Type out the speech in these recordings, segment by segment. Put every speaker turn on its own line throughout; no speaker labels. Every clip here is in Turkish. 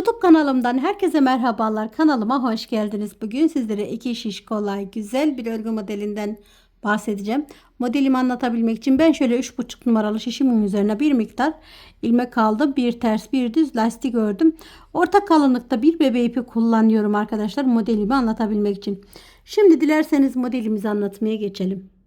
YouTube kanalımdan herkese merhabalar. Kanalıma hoş geldiniz. Bugün sizlere iki şiş kolay güzel bir örgü modelinden bahsedeceğim. Modelimi anlatabilmek için ben şöyle 3,5 numaralı şişimin üzerine bir miktar ilmek aldım. Bir ters bir düz lastik ördüm. Orta kalınlıkta bir bebe ipi kullanıyorum arkadaşlar modelimi anlatabilmek için. Şimdi dilerseniz modelimizi anlatmaya geçelim.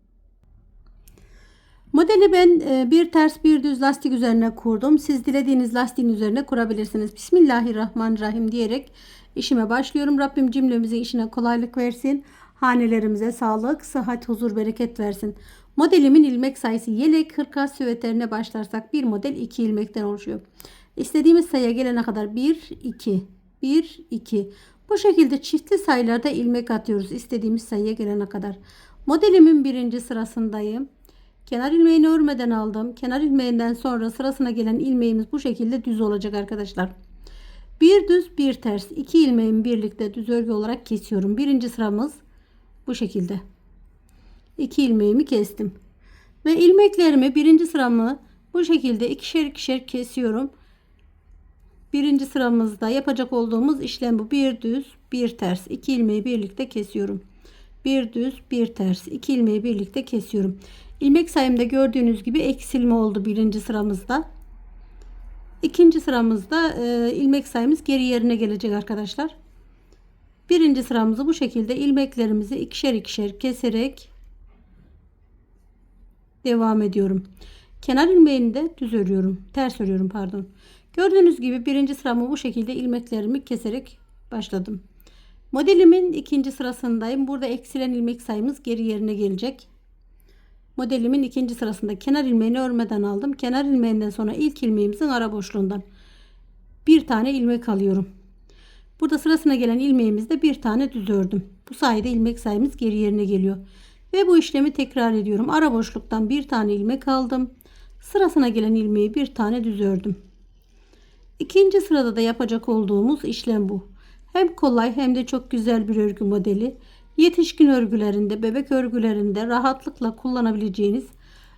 Modeli ben e, bir ters bir düz lastik üzerine kurdum. Siz dilediğiniz lastiğin üzerine kurabilirsiniz. Bismillahirrahmanirrahim diyerek işime başlıyorum. Rabbim cümlemizin işine kolaylık versin. Hanelerimize sağlık, sıhhat, huzur, bereket versin. Modelimin ilmek sayısı yelek, hırka, süveterine başlarsak bir model 2 ilmekten oluşuyor. İstediğimiz sayıya gelene kadar 1, 2, 1, 2. Bu şekilde çiftli sayılarda ilmek atıyoruz istediğimiz sayıya gelene kadar. Modelimin birinci sırasındayım. Kenar ilmeğini örmeden aldım. Kenar ilmeğinden sonra sırasına gelen ilmeğimiz bu şekilde düz olacak arkadaşlar. Bir düz bir ters. iki ilmeğimi birlikte düz örgü olarak kesiyorum. Birinci sıramız bu şekilde. İki ilmeğimi kestim. Ve ilmeklerimi birinci sıramı bu şekilde ikişer ikişer kesiyorum. Birinci sıramızda yapacak olduğumuz işlem bu. Bir düz bir ters. iki ilmeği birlikte kesiyorum. Bir düz bir ters. iki ilmeği birlikte kesiyorum. İlmek sayımda gördüğünüz gibi eksilme oldu birinci sıramızda. İkinci sıramızda e, ilmek sayımız geri yerine gelecek arkadaşlar. Birinci sıramızı bu şekilde ilmeklerimizi ikişer ikişer keserek devam ediyorum. Kenar ilmeğini de düz örüyorum. Ters örüyorum pardon. Gördüğünüz gibi birinci sıramı bu şekilde ilmeklerimi keserek başladım. Modelimin ikinci sırasındayım. Burada eksilen ilmek sayımız geri yerine gelecek. Modelimin ikinci sırasında kenar ilmeğini örmeden aldım. Kenar ilmeğinden sonra ilk ilmeğimizin ara boşluğundan bir tane ilmek alıyorum. Burada sırasına gelen ilmeğimizde bir tane düz ördüm. Bu sayede ilmek sayımız geri yerine geliyor. Ve bu işlemi tekrar ediyorum. Ara boşluktan bir tane ilmek aldım. Sırasına gelen ilmeği bir tane düz ördüm. İkinci sırada da yapacak olduğumuz işlem bu. Hem kolay hem de çok güzel bir örgü modeli. Yetişkin örgülerinde, bebek örgülerinde rahatlıkla kullanabileceğiniz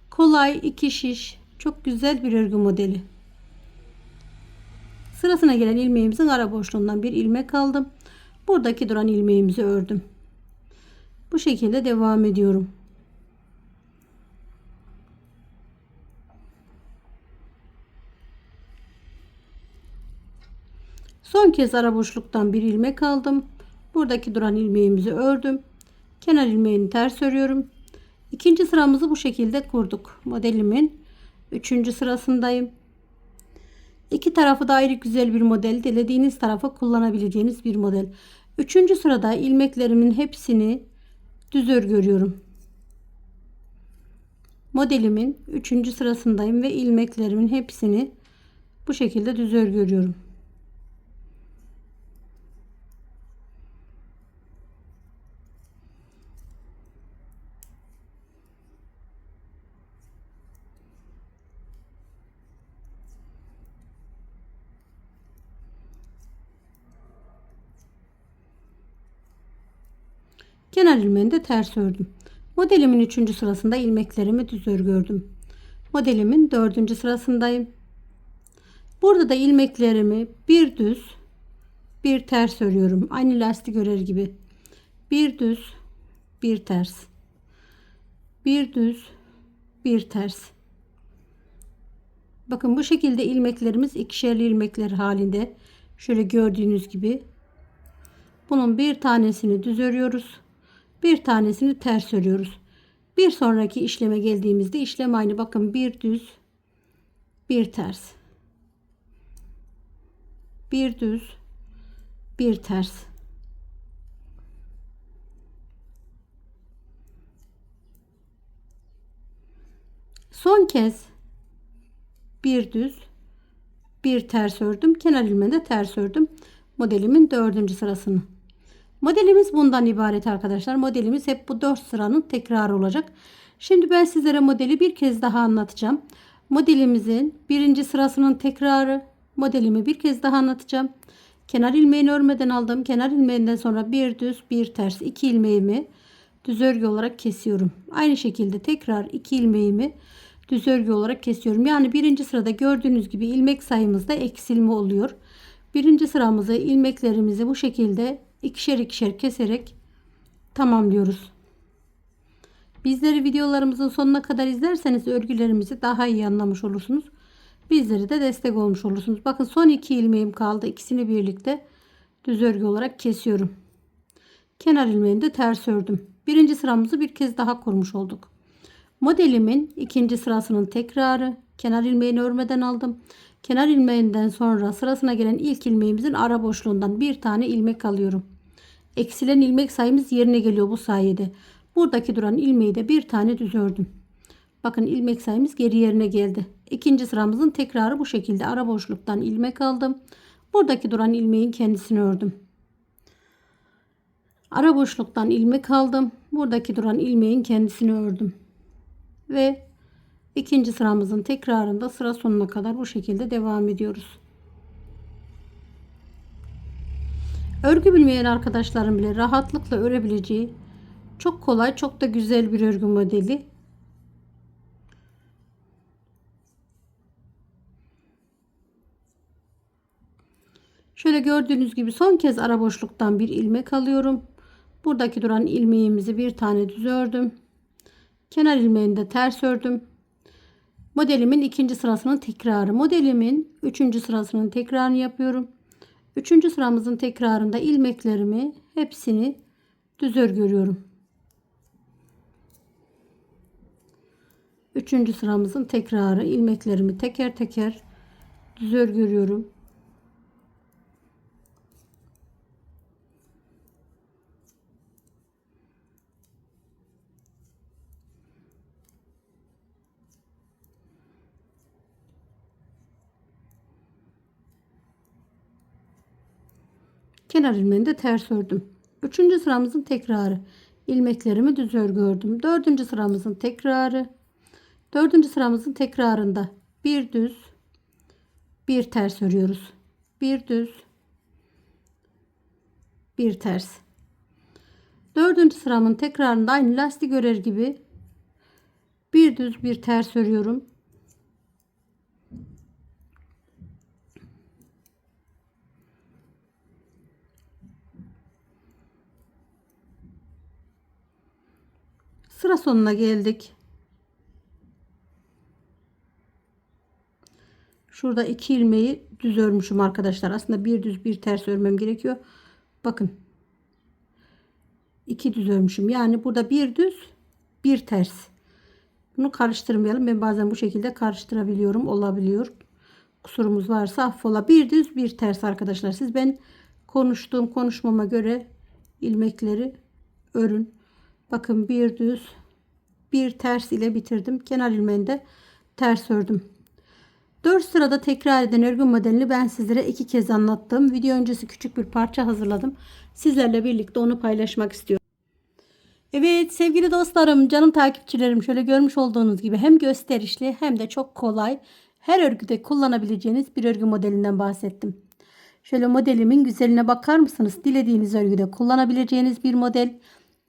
kolay iki şiş, çok güzel bir örgü modeli. Sırasına gelen ilmeğimizin ara boşluğundan bir ilmek aldım. Buradaki duran ilmeğimizi ördüm. Bu şekilde devam ediyorum. Son kez ara boşluktan bir ilmek aldım. Buradaki duran ilmeğimizi ördüm. Kenar ilmeğini ters örüyorum. İkinci sıramızı bu şekilde kurduk. Modelimin üçüncü sırasındayım. İki tarafı da ayrı güzel bir model. Dilediğiniz tarafa kullanabileceğiniz bir model. Üçüncü sırada ilmeklerimin hepsini düz örgü. Modelimin üçüncü sırasındayım ve ilmeklerimin hepsini bu şekilde düz örgü Kenar ilmeğini de ters ördüm. Modelimin 3. sırasında ilmeklerimi düz örgü ördüm. Modelimin 4. sırasındayım. Burada da ilmeklerimi bir düz bir ters örüyorum. Aynı lastik örer gibi. Bir düz bir ters. Bir düz bir ters. Bakın bu şekilde ilmeklerimiz ikişerli ilmekler halinde. Şöyle gördüğünüz gibi. Bunun bir tanesini düz örüyoruz bir tanesini ters örüyoruz. Bir sonraki işleme geldiğimizde işlem aynı. Bakın bir düz, bir ters. Bir düz, bir ters. Son kez bir düz, bir ters ördüm. Kenar ilmeğinde ters ördüm. Modelimin dördüncü sırasını. Modelimiz bundan ibaret arkadaşlar. Modelimiz hep bu 4 sıranın tekrarı olacak. Şimdi ben sizlere modeli bir kez daha anlatacağım. Modelimizin birinci sırasının tekrarı. Modelimi bir kez daha anlatacağım. Kenar ilmeğini örmeden aldım. Kenar ilmeğinden sonra bir düz bir ters iki ilmeğimi düz örgü olarak kesiyorum. Aynı şekilde tekrar iki ilmeğimi düz örgü olarak kesiyorum. Yani birinci sırada gördüğünüz gibi ilmek sayımızda eksilme oluyor. Birinci sıramızı ilmeklerimizi bu şekilde ikişer ikişer keserek tamamlıyoruz. Bizleri videolarımızın sonuna kadar izlerseniz örgülerimizi daha iyi anlamış olursunuz. Bizlere de destek olmuş olursunuz. Bakın son iki ilmeğim kaldı. İkisini birlikte düz örgü olarak kesiyorum. Kenar ilmeğini de ters ördüm. Birinci sıramızı bir kez daha kurmuş olduk. Modelimin ikinci sırasının tekrarı. Kenar ilmeğini örmeden aldım. Kenar ilmeğinden sonra sırasına gelen ilk ilmeğimizin ara boşluğundan bir tane ilmek alıyorum. Eksilen ilmek sayımız yerine geliyor bu sayede. Buradaki duran ilmeği de bir tane düz ördüm. Bakın ilmek sayımız geri yerine geldi. İkinci sıramızın tekrarı bu şekilde ara boşluktan ilmek aldım. Buradaki duran ilmeğin kendisini ördüm. Ara boşluktan ilmek aldım. Buradaki duran ilmeğin kendisini ördüm. Ve ikinci sıramızın tekrarında sıra sonuna kadar bu şekilde devam ediyoruz. Örgü bilmeyen arkadaşlarım bile rahatlıkla örebileceği çok kolay, çok da güzel bir örgü modeli. Şöyle gördüğünüz gibi son kez ara boşluktan bir ilmek alıyorum. Buradaki duran ilmeğimizi bir tane düz ördüm. Kenar ilmeğini de ters ördüm. Modelimin ikinci sırasının tekrarı. Modelimin üçüncü sırasının tekrarını yapıyorum. Üçüncü sıramızın tekrarında ilmeklerimi hepsini düz örgü. Üçüncü sıramızın tekrarı ilmeklerimi teker teker düz örgü Kenar ilmeğini de ters ördüm. Üçüncü sıramızın tekrarı. ilmeklerimi düz örgü ördüm. Dördüncü sıramızın tekrarı. Dördüncü sıramızın tekrarında bir düz, bir ters örüyoruz. Bir düz, bir ters. Dördüncü sıramın tekrarında aynı lastik örer gibi bir düz, bir ters örüyorum. Sıra sonuna geldik. Şurada iki ilmeği düz örmüşüm arkadaşlar. Aslında bir düz bir ters örmem gerekiyor. Bakın. iki düz örmüşüm. Yani burada bir düz bir ters. Bunu karıştırmayalım. Ben bazen bu şekilde karıştırabiliyorum. Olabiliyor. Kusurumuz varsa affola. Bir düz bir ters arkadaşlar. Siz ben konuştuğum konuşmama göre ilmekleri örün. Bakın bir düz bir ters ile bitirdim. Kenar ilmeğini de ters ördüm. 4 sırada tekrar eden örgü modelini ben sizlere iki kez anlattım. Video öncesi küçük bir parça hazırladım. Sizlerle birlikte onu paylaşmak istiyorum. Evet sevgili dostlarım, canım takipçilerim şöyle görmüş olduğunuz gibi hem gösterişli hem de çok kolay her örgüde kullanabileceğiniz bir örgü modelinden bahsettim. Şöyle modelimin güzeline bakar mısınız? Dilediğiniz örgüde kullanabileceğiniz bir model.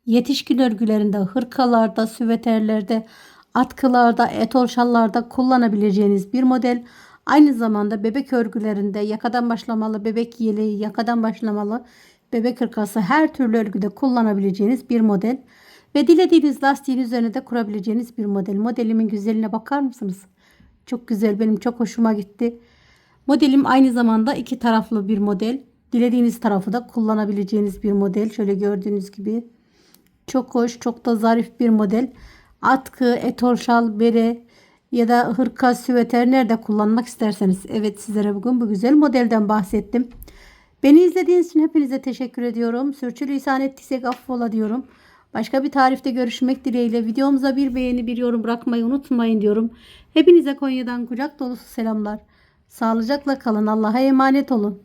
Yetişkin örgülerinde, hırkalarda, süveterlerde, atkılarda, etol şallarda kullanabileceğiniz bir model. Aynı zamanda bebek örgülerinde yakadan başlamalı bebek yeleği, yakadan başlamalı bebek hırkası her türlü örgüde kullanabileceğiniz bir model. Ve dilediğiniz lastiğin üzerine de kurabileceğiniz bir model. Modelimin güzeline bakar mısınız? Çok güzel benim çok hoşuma gitti. Modelim aynı zamanda iki taraflı bir model. Dilediğiniz tarafı da kullanabileceğiniz bir model. Şöyle gördüğünüz gibi. Çok hoş, çok da zarif bir model. Atkı, etol şal, bere ya da hırka, süveter nerede kullanmak isterseniz. Evet sizlere bugün bu güzel modelden bahsettim. Beni izlediğiniz için hepinize teşekkür ediyorum. Sürçülisan ettiysek affola diyorum. Başka bir tarifte görüşmek dileğiyle videomuza bir beğeni bir yorum bırakmayı unutmayın diyorum. Hepinize Konya'dan kucak dolusu selamlar. Sağlıcakla kalın. Allah'a emanet olun.